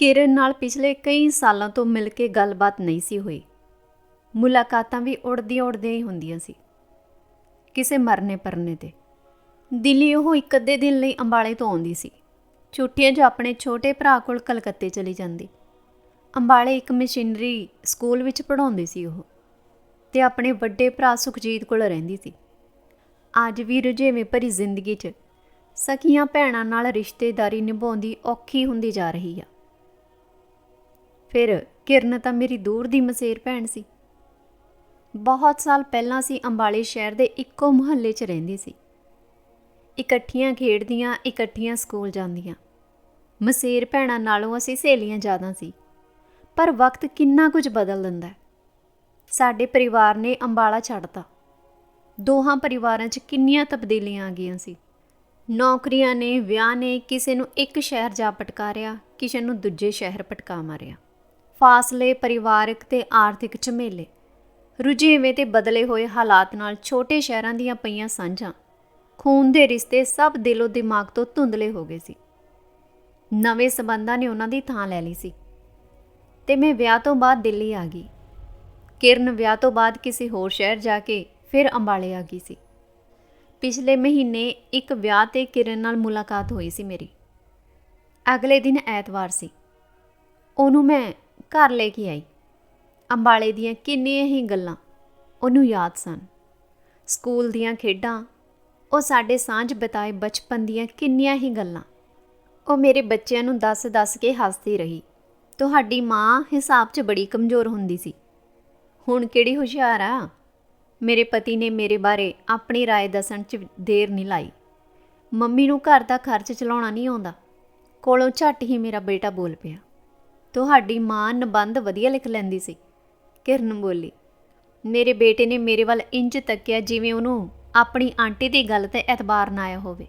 ਕਿਰਨ ਨਾਲ ਪਿਛਲੇ ਕਈ ਸਾਲਾਂ ਤੋਂ ਮਿਲ ਕੇ ਗੱਲਬਾਤ ਨਹੀਂ ਸੀ ਹੋਈ। ਮੁਲਾਕਾਤਾਂ ਵੀ ਉੜਦੀਆਂ ਉੜਦੀਆਂ ਹੀ ਹੁੰਦੀਆਂ ਸੀ। ਕਿਸੇ ਮਰਨੇ ਪਰਨੇ ਤੇ। ਦਿੱਲੀ ਉਹ ਇੱਕ ਅੱਧੇ ਦਿਨ ਲਈ ਅੰਬਾਲੇ ਤੋਂ ਆਉਂਦੀ ਸੀ। ਛੁੱਟੀਆਂ 'ਚ ਆਪਣੇ ਛੋਟੇ ਭਰਾ ਕੋਲ ਕਲਕੱਤੇ ਚਲੀ ਜਾਂਦੀ। ਅੰਬਾਲੇ ਇੱਕ ਮਸ਼ੀਨਰੀ ਸਕੂਲ ਵਿੱਚ ਪੜ੍ਹਾਉਂਦੀ ਸੀ ਉਹ ਤੇ ਆਪਣੇ ਵੱਡੇ ਭਰਾ ਸੁਖਜੀਤ ਕੋਲ ਰਹਿੰਦੀ ਸੀ। ਅੱਜ ਵੀ ਰੁਝੇਵੇਂ ਭਰੀ ਜ਼ਿੰਦਗੀ 'ਚ ਸਕੀਆਂ ਭੈਣਾਂ ਨਾਲ ਰਿਸ਼ਤੇਦਾਰੀ ਨਿਭਾਉਂਦੀ ਔਖੀ ਹੁੰਦੀ ਜਾ ਰਹੀ ਆ। ਫਿਰ ਕਿਰਨ ਤਾਂ ਮੇਰੀ ਦੂਰ ਦੀ ਮਸੇਰ ਭੈਣ ਸੀ। ਬਹੁਤ ਸਾਲ ਪਹਿਲਾਂ ਸੀ ਅੰਬਾਲੇ ਸ਼ਹਿਰ ਦੇ ਇੱਕੋ ਮੁਹੱਲੇ 'ਚ ਰਹਿੰਦੇ ਸੀ। ਇਕੱਠੀਆਂ ਖੇਡਦੀਆਂ, ਇਕੱਠੀਆਂ ਸਕੂਲ ਜਾਂਦੀਆਂ। ਮਸੇਰ ਭੈਣਾਂ ਨਾਲੋਂ ਅਸੀਂ ਸਹੇਲੀਆਂ ਜ਼ਿਆਦਾ ਸੀ। ਪਰ ਵਕਤ ਕਿੰਨਾ ਕੁਝ ਬਦਲ ਦਿੰਦਾ ਸਾਡੇ ਪਰਿਵਾਰ ਨੇ ਅੰਬਾਲਾ ਛੱਡਤਾ। ਦੋਹਾਂ ਪਰਿਵਾਰਾਂ 'ਚ ਕਿੰਨੀਆਂ ਤਬਦੀਲੀਆਂ ਆ ਗਈਆਂ ਸੀ। ਨੌਕਰੀਆਂ ਨੇ, ਵਿਆਹ ਨੇ, ਕਿਸੇ ਨੂੰ ਇੱਕ ਸ਼ਹਿਰ ਜਾ ਪਟਕਾਰਿਆ, ਕਿਸੇ ਨੂੰ ਦੂਜੇ ਸ਼ਹਿਰ ਪਟਕਾ ਮਾਰਿਆ। ਫਾਸਲੇ ਪਰਿਵਾਰਕ ਤੇ ਆਰਥਿਕ ਝਮੇਲੇ। ਰੁਝੇਵੇਂ ਤੇ ਬਦਲੇ ਹੋਏ ਹਾਲਾਤ ਨਾਲ ਛੋਟੇ ਸ਼ਹਿਰਾਂ ਦੀਆਂ ਪਈਆਂ ਸਾਂਝਾਂ, ਖੂਨ ਦੇ ਰਿਸ਼ਤੇ ਸਭ ਦਿਲੋਂ ਦਿਮਾਗ ਤੋਂ ਧੁੰਦਲੇ ਹੋ ਗਏ ਸੀ। ਨਵੇਂ ਸਬੰਧਾਂ ਨੇ ਉਹਨਾਂ ਦੀ ਥਾਂ ਲੈ ਲਈ ਸੀ। ਤੇ ਮੈਂ ਵਿਆਹ ਤੋਂ ਬਾਅਦ ਦਿੱਲੀ ਆ ਗਈ। ਕਿਰਨ ਵਿਆਹ ਤੋਂ ਬਾਅਦ ਕਿਸੇ ਹੋਰ ਸ਼ਹਿਰ ਜਾ ਕੇ ਫਿਰ ਅੰਬਾਲੇ ਆ ਗਈ ਸੀ। ਪਿਛਲੇ ਮਹੀਨੇ ਇੱਕ ਵਿਆਹ ਤੇ ਕਿਰਨ ਨਾਲ ਮੁਲਾਕਾਤ ਹੋਈ ਸੀ ਮੇਰੀ। ਅਗਲੇ ਦਿਨ ਐਤਵਾਰ ਸੀ। ਉਹਨੂੰ ਮੈਂ ਘਰ ਲੈ ਕੇ ਆਈ ਅੰਬਾਲੇ ਦੀਆਂ ਕਿੰਨੀਆਂ ਹੀ ਗੱਲਾਂ ਉਹਨੂੰ ਯਾਦ ਸਨ ਸਕੂਲ ਦੀਆਂ ਖੇਡਾਂ ਉਹ ਸਾਡੇ ਸਾਂਝ ਬਿਤਾਏ ਬਚਪਨ ਦੀਆਂ ਕਿੰਨੀਆਂ ਹੀ ਗੱਲਾਂ ਉਹ ਮੇਰੇ ਬੱਚਿਆਂ ਨੂੰ ਦੱਸ-ਦੱਸ ਕੇ ਹੱਸਦੀ ਰਹੀ ਤੁਹਾਡੀ ਮਾਂ ਹਿਸਾਬ 'ਚ ਬੜੀ ਕਮਜ਼ੋਰ ਹੁੰਦੀ ਸੀ ਹੁਣ ਕਿਹੜੀ ਹੁਸ਼ਿਆਰ ਆ ਮੇਰੇ ਪਤੀ ਨੇ ਮੇਰੇ ਬਾਰੇ ਆਪਣੀ رائے ਦੱਸਣ 'ਚ ਦੇਰ ਨਹੀਂ ਲਾਈ ਮੰਮੀ ਨੂੰ ਘਰ ਦਾ ਖਰਚ ਚਲਾਉਣਾ ਨਹੀਂ ਆਉਂਦਾ ਕੋਲੋਂ ਝੱਟ ਹੀ ਮੇਰਾ ਬੇਟਾ ਬੋਲ ਪਿਆ ਤੁਹਾਡੀ ਮਾਂ ਨਿਬੰਧ ਵਧੀਆ ਲਿਖ ਲੈਂਦੀ ਸੀ। ਕਿਰਨ ਬੋਲੀ, ਮੇਰੇ ਬੇਟੇ ਨੇ ਮੇਰੇ ਵੱਲ ਇੰਜ ਤੱਕਿਆ ਜਿਵੇਂ ਉਹਨੂੰ ਆਪਣੀ ਆਂਟੀ ਦੀ ਗੱਲ ਤੇ ਐਤਬਾਰ ਨਾ ਆਇਆ ਹੋਵੇ।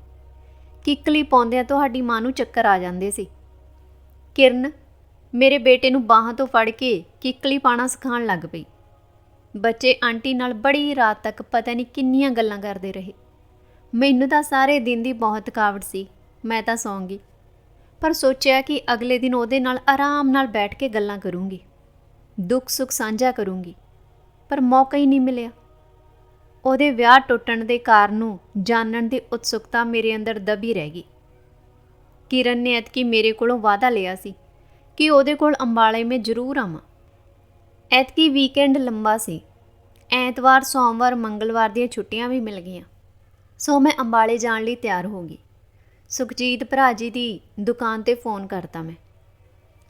ਕਿੱਕਲੀ ਪਾਉਂਦਿਆਂ ਤੁਹਾਡੀ ਮਾਂ ਨੂੰ ਚੱਕਰ ਆ ਜਾਂਦੇ ਸੀ। ਕਿਰਨ, ਮੇਰੇ ਬੇਟੇ ਨੂੰ ਬਾਹਾਂ ਤੋਂ ਫੜ ਕੇ ਕਿੱਕਲੀ ਪਾਣਾ ਸਿਖਾਉਣ ਲੱਗ ਪਈ। ਬੱਚੇ ਆਂਟੀ ਨਾਲ ਬੜੀ ਰਾਤ ਤੱਕ ਪਤਾ ਨਹੀਂ ਕਿੰਨੀਆਂ ਗੱਲਾਂ ਕਰਦੇ ਰਹੇ। ਮੈਨੂੰ ਤਾਂ ਸਾਰੇ ਦਿਨ ਦੀ ਬਹੁਤ ਥਕਾਵਟ ਸੀ, ਮੈਂ ਤਾਂ ਸੌਂਗੀ ਪਰ ਸੋਚਿਆ ਕਿ ਅਗਲੇ ਦਿਨ ਉਹਦੇ ਨਾਲ ਆਰਾਮ ਨਾਲ ਬੈਠ ਕੇ ਗੱਲਾਂ ਕਰੂੰਗੀ। ਦੁੱਖ ਸੁੱਖ ਸਾਂਝਾ ਕਰੂੰਗੀ, ਪਰ ਮੌਕਾ ਹੀ ਨਹੀਂ ਮਿਲਿਆ। ਉਹਦੇ ਵਿਆਹ ਟੁੱਟਣ ਦੇ ਕਾਰਨ ਨੂੰ ਜਾਣਨ ਦੀ ਉਤਸੁਕਤਾ ਮੇਰੇ ਅੰਦਰ ਦਬੀ ਰਹਿ ਗਈ। ਕਿਰਨ ਨੇ ਐਤਕੀ ਮੇਰੇ ਕੋਲੋਂ ਵਾਅਦਾ ਲਿਆ ਸੀ ਕਿ ਉਹਦੇ ਕੋਲ ਅੰਬਾਲੇ ਮੈਂ ਜ਼ਰੂਰ ਆਵਾਂ। ਐਤਕੀ ਵੀਕਐਂਡ ਲੰਬਾ ਸੀ। ਐਤਵਾਰ, ਸੋਮਵਾਰ, ਮੰਗਲਵਾਰ ਦੀਆਂ ਛੁੱਟੀਆਂ ਵੀ ਮਿਲ ਗਈਆਂ। ਸੋ ਮੈਂ ਅੰਬਾਲੇ ਜਾਣ ਲਈ ਤਿਆਰ ਹੋ ਗਈ। ਸੁਖਜੀਤ ਭਰਾ ਜੀ ਦੀ ਦੁਕਾਨ ਤੇ ਫੋਨ ਕਰਤਾ ਮੈਂ।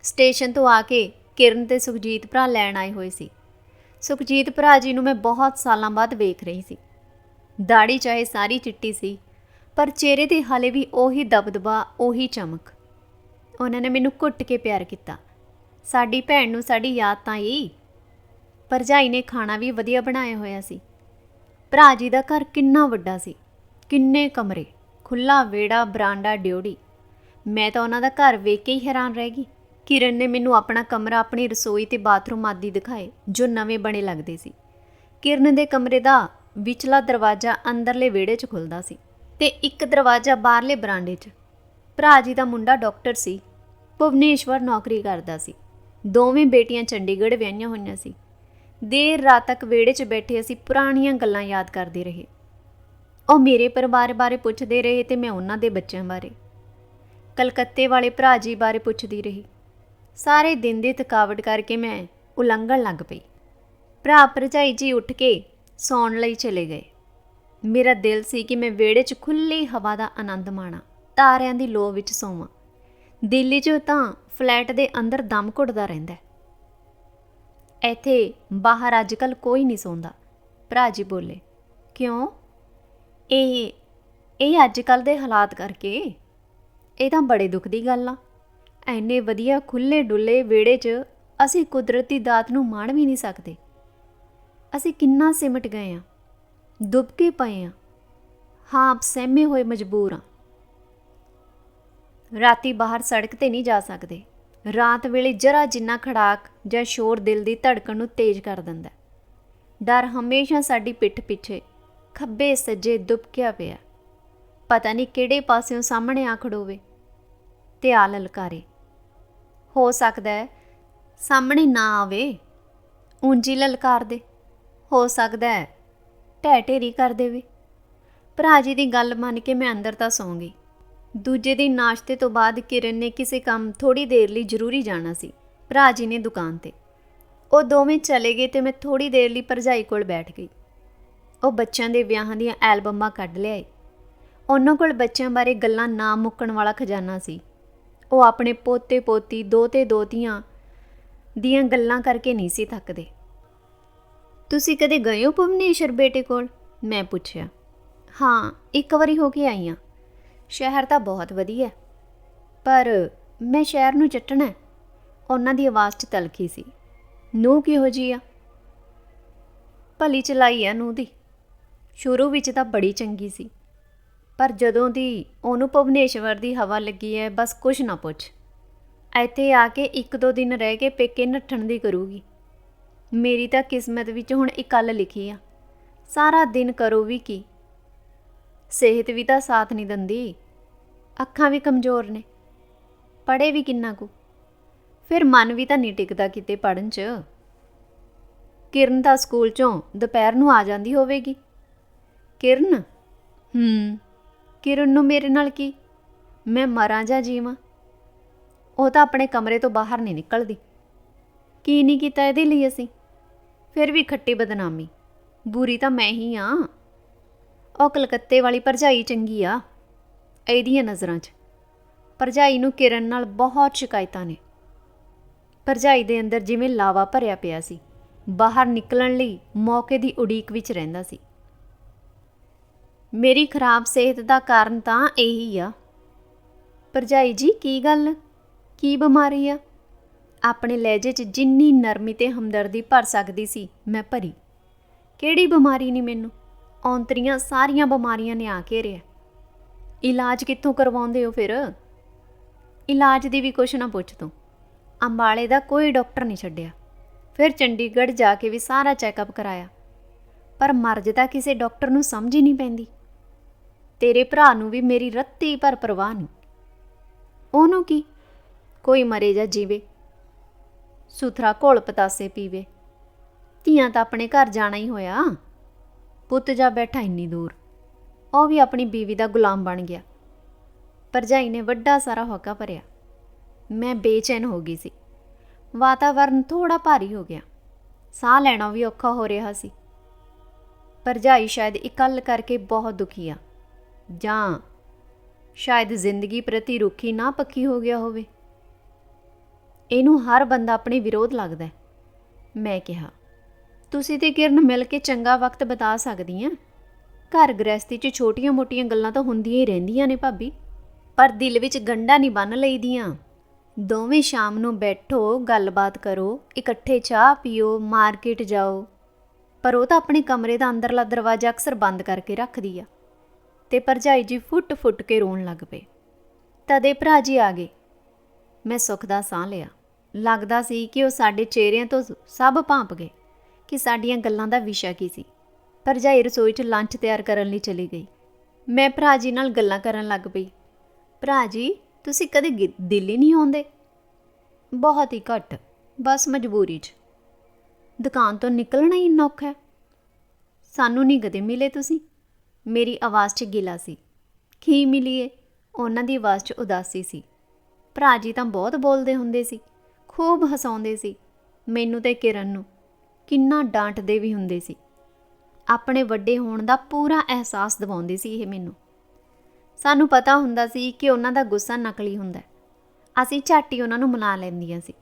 ਸਟੇਸ਼ਨ ਤੋਂ ਆ ਕੇ ਕਿਰਨ ਤੇ ਸੁਖਜੀਤ ਭਰਾ ਲੈਣ ਆਏ ਹੋਏ ਸੀ। ਸੁਖਜੀਤ ਭਰਾ ਜੀ ਨੂੰ ਮੈਂ ਬਹੁਤ ਸਾਲਾਂ ਬਾਅਦ ਵੇਖ ਰਹੀ ਸੀ। ਦਾੜੀ ਚਾਹੇ ਸਾਰੀ ਚਿੱਟੀ ਸੀ, ਪਰ ਚਿਹਰੇ ਤੇ ਹਾਲੇ ਵੀ ਉਹੀ ਦਬਦਬਾ, ਉਹੀ ਚਮਕ। ਉਹਨਾਂ ਨੇ ਮੈਨੂੰ ਘੁੱਟ ਕੇ ਪਿਆਰ ਕੀਤਾ। ਸਾਡੀ ਭੈਣ ਨੂੰ ਸਾਡੀ ਯਾਦ ਤਾਂ ਆਈ। ਭਰਜਾਈ ਨੇ ਖਾਣਾ ਵੀ ਵਧੀਆ ਬਣਾਇਆ ਹੋਇਆ ਸੀ। ਭਰਾ ਜੀ ਦਾ ਘਰ ਕਿੰਨਾ ਵੱਡਾ ਸੀ, ਕਿੰਨੇ ਕਮਰੇ। ਖੁੱਲਾ ਵਿਹੜਾ, ਬਰਾਂਡਾ ਡਿਉੜੀ ਮੈਂ ਤਾਂ ਉਹਨਾਂ ਦਾ ਘਰ ਵੇਖ ਕੇ ਹੀ ਹੈਰਾਨ ਰਹਿ ਗਈ। ਕਿਰਨ ਨੇ ਮੈਨੂੰ ਆਪਣਾ ਕਮਰਾ, ਆਪਣੀ ਰਸੋਈ ਤੇ ਬਾਥਰੂਮ ਆਦਿ ਦਿਖਾਏ, ਜੋ ਨਵੇਂ ਬਣੇ ਲੱਗਦੇ ਸੀ। ਕਿਰਨ ਦੇ ਕਮਰੇ ਦਾ ਵਿਚਲਾ ਦਰਵਾਜ਼ਾ ਅੰਦਰਲੇ ਵਿਹੜੇ 'ਚ ਖੁੱਲਦਾ ਸੀ ਤੇ ਇੱਕ ਦਰਵਾਜ਼ਾ ਬਾਹਰਲੇ ਬਰਾਂਡੇ 'ਚ। ਭਰਾ ਜੀ ਦਾ ਮੁੰਡਾ ਡਾਕਟਰ ਸੀ, ਭੁਵਨੇਸ਼ਵਰ ਨੌਕਰੀ ਕਰਦਾ ਸੀ। ਦੋਵੇਂ ਬੇਟੀਆਂ ਚੰਡੀਗੜ੍ਹ ਵਿਆਹੀਆਂ ਹੋਈਆਂ ਸੀ। ਦੇਰ ਰਾਤ ਤੱਕ ਵਿਹੜੇ 'ਚ ਬੈਠੇ ਅਸੀਂ ਪੁਰਾਣੀਆਂ ਗੱਲਾਂ ਯਾਦ ਕਰਦੇ ਰਹੇ। ਉਹ ਮੇਰੇ ਪਰਿਵਾਰ ਬਾਰੇ ਪੁੱਛਦੇ ਰਹੇ ਤੇ ਮੈਂ ਉਹਨਾਂ ਦੇ ਬੱਚਿਆਂ ਬਾਰੇ। ਕਲਕੱਤੇ ਵਾਲੇ ਭਰਾ ਜੀ ਬਾਰੇ ਪੁੱਛਦੀ ਰਹੀ। ਸਾਰੇ ਦਿਨ ਦੀ ਥਕਾਵਟ ਕਰਕੇ ਮੈਂ ਉਲੰਘਣ ਲੱਗ ਪਈ। ਭਰਾ ਭਰਜਾਈ ਜੀ ਉੱਠ ਕੇ ਸੌਣ ਲਈ ਚਲੇ ਗਏ। ਮੇਰਾ ਦਿਲ ਸੀ ਕਿ ਮੈਂ ਵਿਹੜੇ 'ਚ ਖੁੱਲੀ ਹਵਾ ਦਾ ਆਨੰਦ ਮਾਣਾ, ਤਾਰਿਆਂ ਦੀ ਲੋ ਵਿੱਚ ਸੌਵਾਂ। ਦਿੱਲੀ 'ਚ ਤਾਂ ਫਲੈਟ ਦੇ ਅੰਦਰ ਦਮ ਘੁੱਟਦਾ ਰਹਿੰਦਾ ਇੱਥੇ ਬਾਹਰ ਅੱਜਕੱਲ ਕੋਈ ਨਹੀਂ ਸੌਂਦਾ। ਭਰਾ ਜੀ ਬੋਲੇ, ਕਿਉਂ? ਇਹ ਇਹ ਅੱਜ ਅੱਜਕੱਲ ਦੇ ਹਾਲਾਤ ਕਰਕੇ ਇਹ ਤਾਂ ਬੜੇ ਦੁੱਖ ਦੀ ਗੱਲ ਆ। ਐਨੇ ਵਧੀਆ ਖੁੱਲੇ ਡੁੱਲੇ ਵਿਹੜੇ 'ਚ ਅਸੀਂ ਕੁਦਰਤੀ ਦਾਤ ਨੂੰ ਮਾਣ ਵੀ ਨਹੀਂ ਸਕਦੇ। ਅਸੀਂ ਕਿੰਨਾ ਸਿਮਟ ਗਏ ਆ ਦੁਬਕੇ ਪਏ ਆ, ਹਾਂ ਆਪ ਸਹਿਮੇ ਹੋਏ ਮਜਬੂਰ ਆ। ਰਾਤੀ ਬਾਹਰ ਸੜਕ ਤੇ ਨਹੀਂ ਜਾ ਸਕਦੇ। ਰਾਤ ਵੇਲੇ ਜਰਾ ਜਿੰਨਾ ਖੜਾਕ ਜਾਂ ਸ਼ੋਰ ਦਿਲ ਦੀ ਧੜਕਣ ਨੂੰ ਤੇਜ਼ ਕਰ ਦਿੰਦਾ। ਡਰ ਹਮੇਸ਼ਾ ਸਾਡੀ ਪਿੱਠ ਪਿੱਛੇ ਖੱਬੇ ਸੱਜੇ ਦੁਬਕਿਆ ਪਿਆ। ਪਤਾ ਨਹੀਂ ਕਿਹੜੇ ਪਾਸਿਓਂ ਸਾਹਮਣੇ ਆ ਖੜੋਵੇ। ਤੇ ਆ ਲਲਕਾਰੇ। ਹੋ ਸਕਦਾ ਹੈ ਸਾਹਮਣੇ ਨਾ ਆਵੇ। ਉਂਜੀ ਲਲਕਾਰ ਦੇ ਹੋ ਸਕਦਾ ਹੈ ਢਹਿ ਢੇਰੀ ਕਰ ਦੇਵੇ। ਭਰਾ ਜੀ ਦੀ ਗੱਲ ਮੰਨ ਕੇ ਮੈਂ ਅੰਦਰ ਤਾਂ ਸੌਂ ਗਈ। ਦੂਜੇ ਦਿਨ ਨਾਸ਼ਤੇ ਤੋਂ ਬਾਅਦ ਕਿਰਨ ਨੇ ਕਿਸੇ ਕੰਮ ਥੋੜੀ ਦੇਰ ਲਈ ਜ਼ਰੂਰੀ ਜਾਣਾ ਸੀ। ਭਰਾ ਜੀ ਨੇ ਦੁਕਾਨ ਤੇ। ਉਹ ਦੋਵੇਂ ਚਲੇ ਗਏ ਤੇ ਮੈਂ ਥੋੜੀ ਦੇਰ ਲਈ ਭਰਜਾਈ ਕੋਲ ਬੈਠ ਗਈ। ਉਹ ਬੱਚਿਆਂ ਦੇ ਵਿਆਹਾਂ ਦੀਆਂ ਐਲਬਮਾਂ ਕੱਢ ਲਿਆਏ। ਉਹਨਾਂ ਕੋਲ ਬੱਚਿਆਂ ਬਾਰੇ ਗੱਲਾਂ ਨਾ ਮੁੱਕਣ ਵਾਲਾ ਖਜ਼ਾਨਾ ਸੀ। ਉਹ ਆਪਣੇ ਪੋਤੇ ਪੋਤੀ ਦੋਤੇ ਦੋਤੀਆਂ ਦੀਆਂ ਗੱਲਾਂ ਕਰਕੇ ਨਹੀਂ ਸੀ ਥੱਕਦੇ। ਤੁਸੀਂ ਕਦੇ ਗਏ ਹੋ ਭੁਵਨੇਸ਼ਵਰ ਬੇਟੇ ਕੋਲ? ਮੈਂ ਪੁੱਛਿਆ। ਹਾਂ, ਇੱਕ ਵਾਰੀ ਹੋ ਕੇ ਆਈ ਹਾਂ। ਸ਼ਹਿਰ ਤਾਂ ਬਹੁਤ ਵਧੀਆ ਪਰ ਮੈਂ ਸ਼ਹਿਰ ਨੂੰ ਚੱਟਣਾ ਉਹਨਾਂ ਦੀ ਆਵਾਜ਼ 'ਚ ਤਲਖੀ ਸੀ। ਨੂੰ ਕਿਹੋ ਜੀ ਆ? ਭਲੀ ਚਲਾਈ ਆ ਨੂੰ ਦੀ। ਸ਼ੁਰੂ ਵਿੱਚ ਤਾਂ ਬੜੀ ਚੰਗੀ ਸੀ। ਪਰ ਜਦੋਂ ਦੀ ਉਹਨੂੰ ਭੁਵਨੇਸ਼ਵਰ ਦੀ ਹਵਾ ਲੱਗੀ ਹੈ ਬਸ ਕੁਛ ਨਾ ਪੁੱਛ। ਇੱਥੇ ਆ ਕੇ ਇੱਕ ਦੋ ਦਿਨ ਰਹਿ ਕੇ ਪੇਕੇ ਨੱਠਣ ਦੀ ਕਰੂਗੀ। ਮੇਰੀ ਤਾਂ ਕਿਸਮਤ ਵਿੱਚ ਹੁਣ ਇਕੱਲ ਲਿਖੀ ਆ, ਸਾਰਾ ਦਿਨ ਕਰੋ ਵੀ ਕੀ? ਸਿਹਤ ਵੀ ਤਾਂ ਸਾਥ ਨਹੀਂ ਦਿੰਦੀ, ਅੱਖਾਂ ਵੀ ਕਮਜ਼ੋਰ ਨੇ ਪੜੇ ਵੀ ਕਿੰਨਾ ਕੁ। ਫਿਰ ਮਨ ਵੀ ਤਾਂ ਨਹੀਂ ਟਿਕਦਾ ਕਿਤੇ ਪੜਨ 'ਚ। ਕਿਰਨ ਤਾਂ ਸਕੂਲ 'ਚੋਂ ਦੁਪਹਿਰ ਨੂੰ ਆ ਜਾਂਦੀ ਹੋਵੇਗੀ। ਕਿਰਨ? ਹੂੰ। ਕਿਰਨ ਨੂੰ ਮੇਰੇ ਨਾਲ ਕੀ? ਮੈਂ ਮਰਾਂ ਜਾਂ ਜੀਵਾਂ? ਉਹ ਤਾਂ ਆਪਣੇ ਕਮਰੇ ਤੋਂ ਬਾਹਰ ਨਹੀਂ ਨਿਕਲਦੀ। ਕੀ ਨਹੀਂ ਕੀਤਾ ਇਹਦੇ ਲਈ ਅਸੀਂ? ਫਿਰ ਵੀ ਖੱਟੀ ਬਦਨਾਮੀ। ਬੁਰੀ ਤਾਂ ਮੈਂ ਹੀ ਆ। ਉਹ ਕਲਕੱਤੇ ਵਾਲੀ ਭਰਜਾਈ ਚੰਗੀ ਆ ਇਹਦੀਆਂ ਨਜ਼ਰਾਂ 'ਚ। ਭਰਜਾਈ ਨੂੰ ਕਿਰਨ ਨਾਲ ਬਹੁਤ ਸ਼ਿਕਾਇਤਾਂ ਨੇ। ਭਰਜਾਈ ਦੇ ਅੰਦਰ ਜਿਵੇਂ ਲਾਵਾ ਭਰਿਆ ਪਿਆ ਸੀ। ਬਾਹਰ ਨਿਕਲਣ ਲਈ ਮੌਕੇ ਦੀ ਉਡੀਕ ਵਿੱਚ ਰਹਿੰਦਾ ਸੀ। ਮੇਰੀ ਖਰਾਬ ਸਿਹਤ ਦਾ ਕਾਰਨ ਤਾਂ ਇਹੀ ਆ। ਭਰਜਾਈ ਜੀ, ਕੀ ਗੱਲ? ਕੀ ਬਿਮਾਰੀ ਆ? ਆਪਣੇ ਲਹਿਜੇ 'ਚ ਜਿੰਨੀ ਨਰਮੀ ਤੇ ਹਮਦਰਦੀ ਭਰ ਸਕਦੀ ਸੀ, ਮੈਂ ਭਰੀ। ਕਿਹੜੀ ਬਿਮਾਰੀ ਨਹੀਂ ਮੈਨੂੰ? ਔਂਤਰੀਆਂ ਸਾਰੀਆਂ ਬਿਮਾਰੀਆਂ ਨੇ ਆ ਘੇਰਿਆ ਇਲਾਜ ਕਿੱਥੋਂ ਕਰਵਾਉਂਦੇ ਹੋ ਫਿਰ? ਇਲਾਜ ਦੀ ਵੀ ਕੁਛ ਨਾ ਪੁੱਛ ਤੂੰ। ਅੰਬਾਲੇ ਦਾ ਕੋਈ ਡਾਕਟਰ ਨਹੀਂ ਛੱਡਿਆ। ਫਿਰ ਚੰਡੀਗੜ੍ਹ ਜਾ ਕੇ ਵੀ ਸਾਰਾ ਚੈੱਕਅਪ ਕਰਾਇਆ। ਪਰ ਮਰਜ਼ ਤਾਂ ਕਿਸੇ ਡਾਕਟਰ ਨੂੰ ਸਮਝ ਹੀ ਨਹੀਂ ਪੈਂਦੀ। ਤੇਰੇ ਭਰਾ ਨੂੰ ਵੀ ਮੇਰੀ ਰੱਤੀ ਪਰ ਪਰਵਾਹ ਨਹੀਂ। ਉਹਨੂੰ ਕੀ? ਕੋਈ ਮਰੇ ਜਾਂ ਜੀਵੇ। ਸੁਥਰਾ ਘੋਲ ਪਤਾਸੇ ਪੀਵੇ। ਧੀਆਂ ਤਾਂ ਆਪਣੇ ਘਰ ਜਾਣਾ ਹੀ ਹੋਇਆ। ਪੁੱਤ ਜਾ ਬੈਠਾ ਇੰਨੀ ਦੂਰ। ਉਹ ਵੀ ਆਪਣੀ ਬੀਵੀ ਦਾ ਗੁਲਾਮ ਬਣ ਗਿਆ। ਭਰਜਾਈ ਨੇ ਵੱਡਾ ਸਾਰਾ ਹੋਕਾ ਭਰਿਆ। ਮੈਂ ਬੇਚੈਨ ਹੋ ਗਈ ਸੀ। ਵਾਤਾਵਰਨ ਥੋੜਾ ਭਾਰੀ ਹੋ ਗਿਆ। ਸਾਹ ਲੈਣਾ ਵੀ ਔਖਾ ਹੋ ਰਿਹਾ ਸੀ। ਭਰਜਾਈ ਸ਼ਾਇਦ ਇਕੱਲ ਕਰਕੇ ਬਹੁਤ ਦੁਖੀ ਆ। ਜਾਂ ਸ਼ਾਇਦ ਜ਼ਿੰਦਗੀ ਪ੍ਰਤੀ ਰੁੱਖੀ ਨਾ ਪੱਕੀ ਹੋ ਗਿਆ ਹੋਵੇ। ਇਹਨੂੰ ਹਰ ਬੰਦਾ ਆਪਣੇ ਵਿਰੋਧ ਲੱਗਦਾ ਹੈ। ਮੈਂ ਕਿਹਾ, ਤੁਸੀਂ ਤੇ ਕਿਰਨ ਮਿਲ ਕੇ ਚੰਗਾ ਵਕਤ ਬਿਤਾ ਸਕਦੀਆਂ। ਘਰ ਗ੍ਰਸਤੀ 'ਚ ਛੋਟੀਆਂ-ਮੋਟੀਆਂ ਗੱਲਾਂ ਤਾਂ ਹੁੰਦੀਆਂ ਹੀ ਰਹਿੰਦੀਆਂ ਨੇ ਭਾਬੀ। ਪਰ ਦਿਲ ਵਿੱਚ ਗੰਡਾ ਨਹੀਂ ਬੰਨ ਲਈਦੀਆਂ। ਦੋਵੇਂ ਸ਼ਾਮ ਨੂੰ ਬੈਠੋ, ਗੱਲਬਾਤ ਕਰੋ, ਇਕੱਠੇ ਚਾਹ ਪੀਓ, ਮਾਰਕੀਟ ਜਾਓ। ਪਰ ਉਹ ਤਾਂ ਆਪਣੇ ਕਮਰੇ ਦਾ ਅੰਦਰਲਾ ਦਰਵਾਜ਼ਾ ਅਕਸਰ ਬੰਦ ਕਰਕੇ ਰੱਖਦੀ ਆ। ਤੇ ਭਰਜਾਈ ਜੀ ਫੁੱਟ-ਫੁੱਟ ਕੇ ਰੋਣ ਲੱਗ ਪਏ। ਤਦੇ ਭਰਾ ਜੀ ਆ ਗਏ। ਮੈਂ ਸੁੱਖ ਦਾ ਸਾਹ ਲਿਆ। ਲੱਗਦਾ ਸੀ ਕਿ ਉਹ ਸਾਡੇ ਚਿਹਰਿਆਂ ਤੋਂ ਸਭ ਭਾਂਪ ਗਏ, ਕਿ ਸਾਡੀਆਂ ਗੱਲਾਂ ਦਾ ਵਿਸ਼ਾ ਕੀ ਸੀ। ਭਰਜਾਈ ਰਸੋਈ 'ਚ ਲੰਚ ਤਿਆਰ ਕਰਨ ਲਈ ਚਲੀ ਗਈ। ਮੈਂ ਭਰਾ ਜੀ ਨਾਲ ਗੱਲਾਂ ਕਰਨ ਲੱਗ ਪਈ। ਭਰਾ ਜੀ, ਤੁਸੀਂ ਕਦੇ ਗਿ- ਦਿੱਲੀ ਨਹੀਂ ਆਉਂਦੇ? ਬਹੁਤ ਹੀ ਘੱਟ, ਬਸ ਮਜਬੂਰੀ 'ਚ। ਦੁਕਾਨ ਤੋਂ ਨਿਕਲਣਾ ਹੀ ਇੰਨਾ ਔਖਾ। ਸਾਨੂੰ ਨਹੀਂ ਕਦੇ ਮਿਲੇ ਤੁਸੀਂ। ਮੇਰੀ ਆਵਾਜ਼ 'ਚ ਗਿਲਾ ਸੀ। ਕੀ ਮਿਲੀਏ? ਉਹਨਾਂ ਦੀ ਆਵਾਜ਼ 'ਚ ਉਦਾਸੀ ਸੀ। ਭਰਾ ਜੀ ਤਾਂ ਬਹੁਤ ਬੋਲਦੇ ਹੁੰਦੇ ਸੀ, ਖੂਬ ਹਸਾਉਂਦੇ ਸੀ। ਮੈਨੂੰ ਤੇ ਕਿਰਨ ਨੂੰ ਕਿੰਨਾ ਡਾਂਟਦੇ ਵੀ ਹੁੰਦੇ ਸੀ। ਆਪਣੇ ਵੱਡੇ ਹੋਣ ਦਾ ਪੂਰਾ ਅਹਿਸਾਸ ਦਿਵਾਉਂਦੇ ਸੀ ਇਹ ਮੈਨੂੰ। ਸਾਨੂੰ ਪਤਾ ਹੁੰਦਾ ਸੀ ਕਿ ਉਹਨਾਂ ਦਾ ਗੁੱਸਾ ਨਕਲੀ ਹੁੰਦਾ ਅਸੀਂ ਝਾਟੀ ਉਹਨਾਂ ਨੂੰ ਮਨਾ ਲੈਂਦੀਆਂ ਸੀ।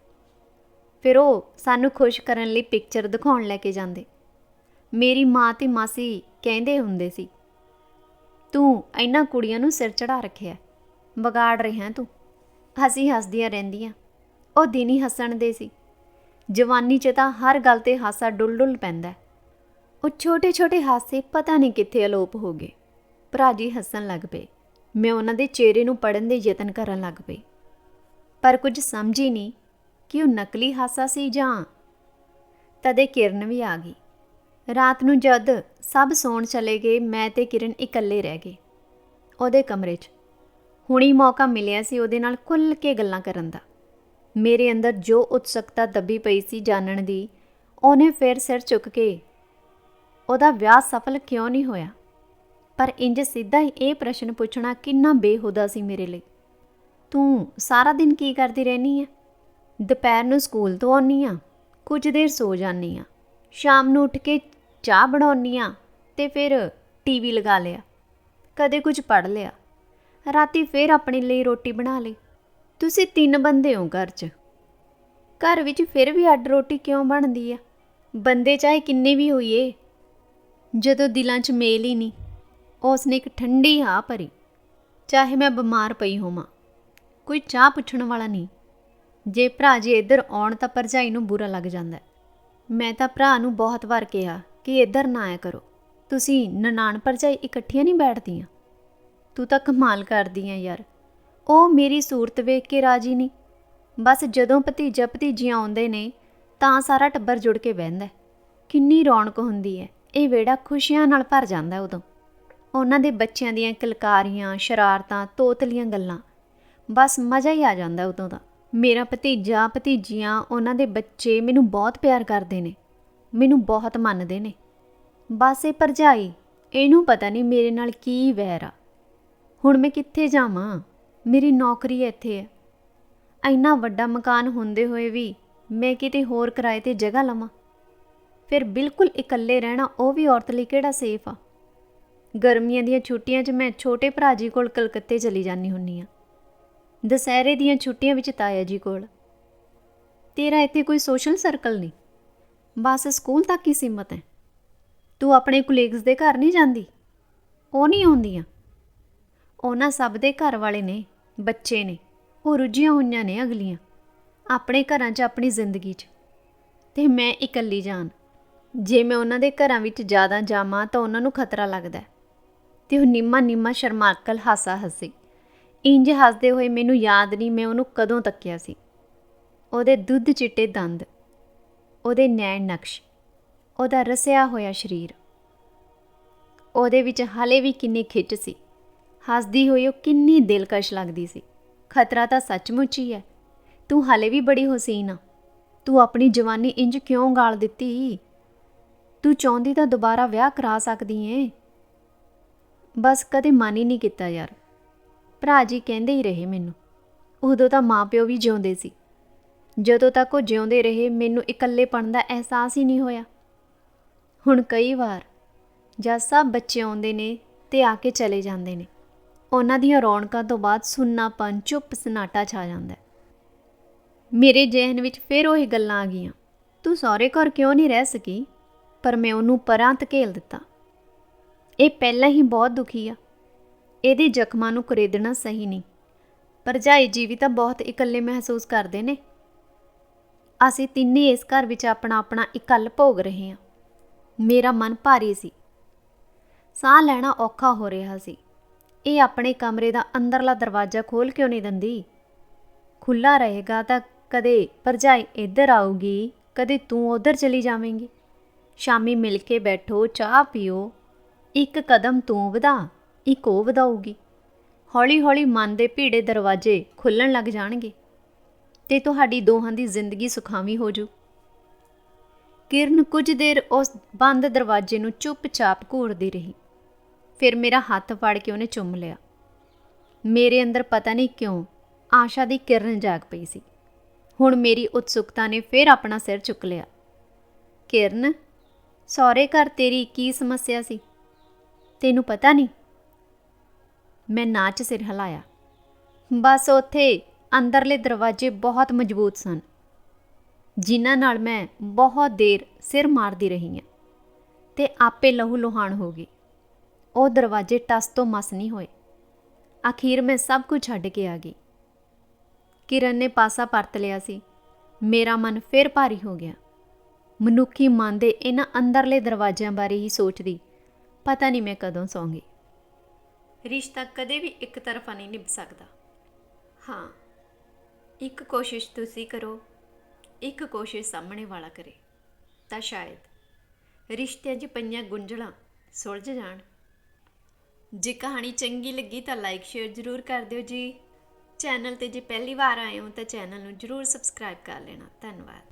ਫਿਰ ਉਹ ਸਾਨੂੰ ਖੁਸ਼ ਕਰਨ ਲਈ ਪਿਕਚਰ ਦਿਖਾਉਣ ਲੈ ਕੇ ਜਾਂਦੇ। ਮੇਰੀ ਮਾਂ ਤੇ ਮਾਸੀ ਕਹਿੰਦੇ ਹੁੰਦੇ ਸੀ ਤੂੰ ਇਹਨਾਂ ਕੁੜੀਆਂ ਨੂੰ ਸਿਰ ਚੜਾ ਰੱਖਿਆ। ਵਿਗਾੜ ਰਿਹਾ ਤੂੰ। ਹਸੀ ਹੱਸਦੀਆਂ ਰਹਿੰਦੀਆਂ। ਉਹ ਦਿਨ ਹੀ ਹੱਸਣ ਦੇ ਸੀ। ਜਵਾਨੀ 'ਚ ਤਾਂ ਹਰ ਗੱਲ ਤੇ ਹਾਸਾ ਡੁੱਲ-ਡੁੱਲ ਪੈਂਦਾ। ਉਹ ਛੋਟੇ-ਛੋਟੇ ਹਾਸੇ ਪਤਾ ਨਹੀਂ ਕਿੱਥੇ ਅਲੋਪ ਹੋ ਗਏ। ਭਰਾ ਜੀ ਹੱਸਣ ਲੱਗ ਪਏ। ਮੈਂ ਉਹਨਾਂ ਦੇ ਚਿਹਰੇ ਨੂੰ ਪੜਨ ਦੇ ਯਤਨ ਕਰਨ ਲੱਗ ਪਈ। ਪਰ ਕੁਝ ਸਮਝ ਹੀ ਨਹੀਂ ਕਿ ਉਹ ਨਕਲੀ ਹਾਸਾ ਸੀ ਜਾਂ ਤਦੇ ਕਿਰਨ ਵੀ ਆ ਗਈ। ਰਾਤ ਨੂੰ ਜਦ ਸਭ ਸੌਣ ਚਲੇ ਗਏ, ਮੈਂ ਤੇ ਕਿਰਨ ਇਕੱਲੇ ਰਹਿ ਗਏ। ਉਹਦੇ ਕਮਰੇ 'ਚ ਹੁਣੀ ਮੌਕਾ ਮਿਲਿਆ ਸੀ ਉਹਦੇ ਨਾਲ ਖੁੱਲ ਕੇ ਗੱਲਾਂ ਕਰਨ ਦਾ। ਮੇਰੇ ਅੰਦਰ ਜੋ ਉਤਸੁਕਤਾ ਦੱਬੀ ਪਈ ਸੀ ਜਾਣਨ ਦੀ, ਉਹਨੇ ਫਿਰ ਸਿਰ ਚੁੱਕ ਕੇ ਉਹਦਾ ਵਿਆਹ ਸਫਲ ਕਿਉਂ ਨਹੀਂ ਹੋਇਆ? ਪਰ ਇੰਜ ਸਿੱਧਾ ਹੀ ਇਹ ਪ੍ਰਸ਼ਨ ਪੁੱਛਣਾ ਕਿੰਨਾ ਬੇਹੁਦਾ ਸੀ ਮੇਰੇ ਲਈ। ਤੂੰ ਸਾਰਾ ਦਿਨ ਕੀ ਕਰਦੀ ਰਹਿਨੀ ਆ? ਦੁਪਹਿਰ ਨੂੰ ਸਕੂਲ ਤੋਂ ਆਉਣੀ ਆ, ਕੁਝ ਦੇਰ ਸੋ ਜਾਂਦੀ ਆ, ਸ਼ਾਮ ਨੂੰ ਉੱਠ ਕੇ ਚਾਹ ਬਣਾਉਣੀ ਆ ਤੇ ਫਿਰ ਟੀਵੀ ਲਗਾ ਲਿਆ। ਕਦੇ ਕੁਝ ਪੜ ਲਿਆ। ਰਾਤੀ ਫਿਰ ਆਪਣੇ ਲਈ ਰੋਟੀ ਬਣਾ ਲਈ। ਤੁਸੀਂ ਤਿੰਨ ਬੰਦੇ ਹੋ ਘਰ 'ਚ। ਘਰ ਵਿੱਚ ਫਿਰ ਵੀ ਅੱਡ ਰੋਟੀ ਕਿਉਂ ਬਣਦੀ ਆ? ਬੰਦੇ ਚਾਹੇ ਕਿੰਨੇ ਵੀ ਹੋਈਏ। ਜਦੋਂ ਦਿਲਾਂ 'ਚ ਮੇਲ ਹੀ ਨਹੀਂ ਉਸ ਨੇ ਇੱਕ ਠੰਡੀ ਹਾਂ ਭਰੀ। ਚਾਹੇ ਮੈਂ ਬਿਮਾਰ ਪਈ ਹੋਵਾਂ, ਕੋਈ ਚਾਹ ਪੁੱਛਣ ਵਾਲਾ ਨਹੀਂ। ਜੇ ਭਰਾ ਜੀ ਇੱਧਰ ਆਉਣ ਤਾਂ ਭਰਜਾਈ ਨੂੰ ਬੁਰਾ ਲੱਗ ਜਾਂਦਾ। ਮੈਂ ਤਾਂ ਭਰਾ ਨੂੰ ਬਹੁਤ ਵਾਰ ਕਿਹਾ ਕਿ ਇੱਧਰ ਨਾ ਆਇਆ ਕਰੋ। ਤੁਸੀਂ ਨਨਾਣ ਭਰਜਾਈ ਇਕੱਠੀਆਂ ਨਹੀਂ ਬੈਠਦੀਆਂ? ਤੂੰ ਤਾਂ ਕਮਾਲ ਕਰਦੀ ਐ ਯਾਰ। ਉਹ ਮੇਰੀ ਸੂਰਤ ਵੇਖ ਕੇ ਰਾਜੀ ਨਹੀਂ। ਬਸ ਜਦੋਂ ਭਤੀਜਾ ਭਤੀਜੀਆਂ ਆਉਂਦੇ ਨੇ, ਤਾਂ ਸਾਰਾ ਟੱਬਰ ਜੁੜ ਕੇ ਬਹਿੰਦਾ ਕਿੰਨੀ ਰੌਣਕ ਹੁੰਦੀ ਹੈ ਇਹ ਵਿਹੜਾ ਖੁਸ਼ੀਆਂ ਨਾਲ ਭਰ ਜਾਂਦਾ ਉਦੋਂ। ਉਹਨਾਂ ਦੇ ਬੱਚਿਆਂ ਦੀਆਂ ਕਿਲਕਾਰੀਆਂ, ਸ਼ਰਾਰਤਾਂ, ਤੋਤਲੀਆਂ ਗੱਲਾਂ। ਬਸ ਮਜ਼ਾ ਹੀ ਆ ਜਾਂਦਾ ਉਦੋਂ ਦਾ। ਮੇਰਾ ਭਤੀਜਾ ਭਤੀਜੀਆਂ, ਉਹਨਾਂ ਦੇ ਬੱਚੇ ਮੈਨੂੰ ਬਹੁਤ ਪਿਆਰ ਕਰਦੇ ਨੇ। ਮੈਨੂੰ ਬਹੁਤ ਮੰਨਦੇ ਨੇ। ਬਸ ਇਹ ਭਰਜਾਈ, ਇਹਨੂੰ ਪਤਾ ਨਹੀਂ ਮੇਰੇ ਨਾਲ ਕੀ ਵੈਰ ਆ। ਹੁਣ ਮੈਂ ਕਿੱਥੇ ਜਾਵਾਂ? ਮੇਰੀ ਨੌਕਰੀ ਇੱਥੇ ਹੈ ਇੰਨਾ ਵੱਡਾ ਮਕਾਨ ਹੁੰਦੇ ਹੋਏ ਵੀ ਮੈਂ ਕਿਤੇ ਹੋਰ ਕਿਰਾਏ ਤੇ ਜਗ੍ਹਾ ਲਵਾਂ। ਫਿਰ ਬਿਲਕੁਲ ਇਕੱਲੇ ਰਹਿਣਾ ਉਹ ਵੀ ਔਰਤ ਲਈ ਕਿਹੜਾ ਸੇਫ ਆ? ਗਰਮੀਆਂ ਦੀਆਂ ਛੁੱਟੀਆਂ 'ਚ ਮੈਂ ਛੋਟੇ ਭਰਾ ਜੀ ਕੋਲ ਕਲਕੱਤੇ ਚਲੀ ਜਾਂਦੀ ਹੁੰਨੀ ਆ ਦੁਸਹਿਰੇ ਦੀਆਂ ਛੁੱਟੀਆਂ ਵਿੱਚ ਤਾਇਆ ਜੀ ਕੋਲ। ਤੇਰਾ ਇੱਥੇ ਕੋਈ ਸੋਸ਼ਲ ਸਰਕਲ ਨਹੀਂ? ਬਸ ਸਕੂਲ ਤੱਕ ਹੀ ਸੀਮਤ ਹੈ। ਤੂੰ ਆਪਣੇ ਕੁਲੀਗਸ ਦੇ ਘਰ ਨਹੀਂ ਜਾਂਦੀ? ਉਹ ਨਹੀਂ ਆਉਂਦੀਆਂ? ਉਹਨਾਂ ਸਭ ਦੇ ਘਰ ਵਾਲੇ ਨੇ, ਬੱਚੇ ਨੇ, ਉਹ ਰੁੱਝੀਆਂ ਹੋਈਆਂ ਨੇ ਅਗਲੀਆਂ, ਆਪਣੇ ਘਰਾਂ 'ਚ ਆਪਣੀ ਜ਼ਿੰਦਗੀ 'ਚ। ਤੇ ਮੈਂ ਇਕੱਲੀ ਜਾਨ, ਜੇ ਮੈਂ ਉਹਨਾਂ ਦੇ ਘਰਾਂ ਵਿੱਚ ਜ਼ਿਆਦਾ ਜਾਵਾਂ ਤਾਂ ਉਹਨਾਂ ਨੂੰ ਖਤਰਾ ਲੱਗਦਾ ਹੈ। ਤੇ ਉਹ ਨਿੰਮਾ ਨਿੰਮਾ ਸ਼ਰਮਾਕਲ ਹਾਸਾ ਹੱਸੀ। ਇੰਜ ਹੱਸਦੇ ਹੋਏ ਮੈਨੂੰ ਯਾਦ ਨਹੀਂ ਮੈਂ ਉਹਨੂੰ ਕਦੋਂ ਤੱਕਿਆ ਸੀ। ਉਹਦੇ ਦੁੱਧ ਚਿੱਟੇ ਦੰਦ ਉਹਦੇ ਨੈਣ ਨਕਸ਼, ਉਹਦਾ ਰਸਿਆ ਹੋਇਆ ਸਰੀਰ। ਉਹਦੇ ਵਿੱਚ ਹਲੇ ਵੀ ਕਿੰਨੀ ਖਿੱਚ ਸੀ। ਹੱਸਦੀ ਹੋਈ ਉਹ ਕਿੰਨੀ ਦਿਲਕਸ਼ ਲੱਗਦੀ ਸੀ। ਖਤਰਾ ਤਾਂ ਸੱਚਮੁੱਚ ਹੀ ਹੈ। ਤੂੰ ਹਲੇ ਵੀ ਬੜੀ ਹਸੀਨ ਆ। ਤੂੰ ਆਪਣੀ ਜਵਾਨੀ ਇੰਜ ਕਿਉਂ ਗਾਲ ਦਿੱਤੀ? ਤੂੰ ਚਾਹੁੰਦੀ ਤਾਂ ਦੁਬਾਰਾ ਵਿਆਹ ਕਰਾ ਸਕਦੀ ਏ। ਬਸ ਕਦੇ ਮਨ ਹੀ ਨਹੀਂ ਕੀਤਾ ਯਾਰ। ਭਰਾ ਜੀ ਕਹਿੰਦੇ ਹੀ ਰਹੇ ਮੈਨੂੰ। ਉਦੋਂ ਤਾਂ ਮਾਪਿਓ ਵੀ ਜਿਉਂਦੇ ਸੀ। ਜਦੋਂ ਤੱਕ ਉਹ ਜਿਉਂਦੇ ਰਹੇ, ਮੈਨੂੰ ਇਕੱਲੇਪਣ ਦਾ ਅਹਿਸਾਸ ਹੀ ਨਹੀਂ ਹੋਇਆ। ਹੁਣ ਕਈ ਵਾਰ ਜਦ ਸਭ ਬੱਚੇ ਆਉਂਦੇ ਨੇ ਤੇ ਆ ਕੇ ਚਲੇ ਜਾਂਦੇ ਨੇ, ਉਹਨਾਂ ਦੀਆਂ ਰੌਣਕਾਂ ਤੋਂ ਬਾਅਦ ਸੁੰਨਾਪਨ ਚੁੱਪ ਸਨਾਟਾ ਛਾ ਜਾਂਦਾ ਹੈ। ਮੇਰੇ ਜ਼ਿਹਨ ਵਿੱਚ ਫਿਰ ਉਹੀ ਗੱਲਾਂ ਆ ਗਈਆਂ। ਤੂੰ ਸਹੁਰੇ ਘਰ ਕਿਉਂ ਨਹੀਂ ਰਹਿ ਸਕੀ? ਪਰ ਮੈਂ ਉਹਨੂੰ ਪਰਾਂ ਧਕੇਲ ਦਿੱਤਾ। ਇਹ ਪਹਿਲਾਂ ਹੀ ਬਹੁਤ ਦੁਖੀ ਆ। ਇਹਦੇ ਜ਼ਖਮਾਂ ਨੂੰ ਕੁਰੇਦਣਾ ਸਹੀ ਨਹੀਂ। ਭਰਜਾਈ ਜੀ ਵੀ ਤਾਂ ਬਹੁਤ ਇਕੱਲੇ ਮਹਿਸੂਸ ਕਰਦੇ ਨੇ। ਅਸੀਂ ਤਿੰਨੇ ਇਸ ਘਰ ਵਿੱਚ ਆਪਣਾ ਆਪਣਾ ਇਕੱਲ ਭੋਗ ਰਹੇ ਹਾਂ। ਮੇਰਾ ਮਨ ਭਾਰੀ ਸੀ। ਸਾਹ ਲੈਣਾ ਔਖਾ ਹੋ ਰਿਹਾ ਸੀ। ਇਹ ਆਪਣੇ ਕਮਰੇ ਦਾ ਅੰਦਰਲਾ ਦਰਵਾਜ਼ਾ ਖੋਲ ਕਿਉਂ ਨਹੀਂ ਦਿੰਦੀ? ਖੁੱਲਾ ਰਹੇਗਾ ਤਾਂ ਕਦੇ ਭਰਜਾਈ ਇੱਧਰ ਆਊਗੀ, ਕਦੇ ਤੂੰ ਉਧਰ ਚਲੀ ਜਾਵੇਂਗੀ। ਸ਼ਾਮੀ ਮਿਲ ਕੇ ਬੈਠੋ, ਚਾਹ ਪੀਓ। ਇੱਕ ਕਦਮ ਤੂੰ ਵਧਾ, ਇੱਕ ਉਹ ਵਧਾਊਗੀ। ਹੌਲੀ-ਹੌਲੀ ਮਨ ਦੇ ਭੀੜੇ ਦਰਵਾਜ਼ੇ ਖੁੱਲਣ ਲੱਗ ਜਾਣਗੇ। ਤੇ ਤੁਹਾਡੀ ਦੋਹਾਂ ਦੀ ਜ਼ਿੰਦਗੀ ਸੁਖਾਵੀਂ ਹੋ ਜੂ। ਕਿਰਨ ਕੁਝ ਦੇਰ ਉਸ ਬੰਦ ਦਰਵਾਜ਼ੇ ਨੂੰ ਚੁੱਪਚਾਪ ਘੂਰਦੀ ਰਹੀ। ਫਿਰ ਮੇਰਾ ਹੱਥ ਫੜ ਕੇ ਉਹਨੇ ਚੁੰਮ ਲਿਆ। ਮੇਰੇ ਅੰਦਰ ਪਤਾ ਨਹੀਂ ਕਿਉਂ ਆਸ਼ਾ ਦੀ ਕਿਰਨ ਜਾਗ ਪਈ ਸੀ। ਹੁਣ ਮੇਰੀ ਉਤਸੁਕਤਾ ਨੇ ਫਿਰ ਆਪਣਾ ਸਿਰ ਚੁੱਕ ਲਿਆ। ਕਿਰਨ, ਸਹੁਰੇ ਘਰ ਤੇਰੀ ਕੀ ਸਮੱਸਿਆ ਸੀ? ਤੈਨੂੰ ਪਤਾ ਨਹੀਂ? ਮੈਂ ਨਾਚ ਸਿਰ ਹਿਲਾਇਆ। ਬਸ ਉੱਥੇ ਅੰਦਰਲੇ ਦਰਵਾਜ਼ੇ ਬਹੁਤ ਮਜ਼ਬੂਤ ਸਨ। ਜਿਨ੍ਹਾਂ ਨਾਲ ਮੈਂ ਬਹੁਤ ਦੇਰ ਸਿਰ ਮਾਰਦੀ ਰਹੀ ਹਾਂ ਤੇ ਆਪੇ ਲਹੂ ਲੋਹਾਨ ਹੋ ਗਈ। ਉਹ ਦਰਵਾਜ਼ੇ ਟਸ ਤੋਂ ਮਸ ਨਹੀਂ ਹੋਏ। ਅਖੀਰ ਮੈਂ ਸਭ ਕੁਝ ਛੱਡ ਕੇ ਆ ਗਈ। ਕਿਰਨ ਨੇ ਪਾਸਾ ਪਰਤ ਲਿਆ ਸੀ। ਮੇਰਾ ਮਨ ਫਿਰ ਭਾਰੀ ਹੋ ਗਿਆ। ਮਨੁੱਖੀ ਮਨ ਦੇ ਇਹਨਾਂ ਅੰਦਰਲੇ ਦਰਵਾਜ਼ਿਆਂ ਬਾਰੇ ਹੀ ਸੋਚਦੀ, ਪਤਾ ਨਹੀਂ ਮੈਂ ਕਦੋਂ ਸੌਂਗੀ ਰਿਸ਼ਤਾ ਕਦੇ ਵੀ ਇੱਕ ਤਰਫਾ ਨਹੀਂ ਨਿਭ ਸਕਦਾ। ਹਾਂ ਇੱਕ ਕੋਸ਼ਿਸ਼ ਤੁਸੀਂ ਕਰੋ, ਇੱਕ ਕੋਸ਼ਿਸ਼ ਸਾਹਮਣੇ ਵਾਲਾ ਕਰੇ, ਤਾਂ ਸ਼ਾਇਦ ਰਿਸ਼ਤਿਆਂ 'ਚ ਪਈਆਂ ਗੁੰਝਲਾਂ ਸੁਲਝ ਜਾਣ। ਜੇ ਕਹਾਣੀ ਚੰਗੀ ਲੱਗੀ ਤਾਂ ਲਾਈਕ ਸ਼ੇਅਰ ਜ਼ਰੂਰ ਕਰ ਦਿਓ ਜੀ। ਚੈਨਲ ਤੇ ਜੇ ਪਹਿਲੀ ਵਾਰ ਆਏ ਹੋ ਤਾਂ ਚੈਨਲ ਨੂੰ ਜਰੂਰ ਸਬਸਕ੍ਰਾਈਬ ਕਰ ਲੈਣਾ। ਧੰਨਵਾਦ।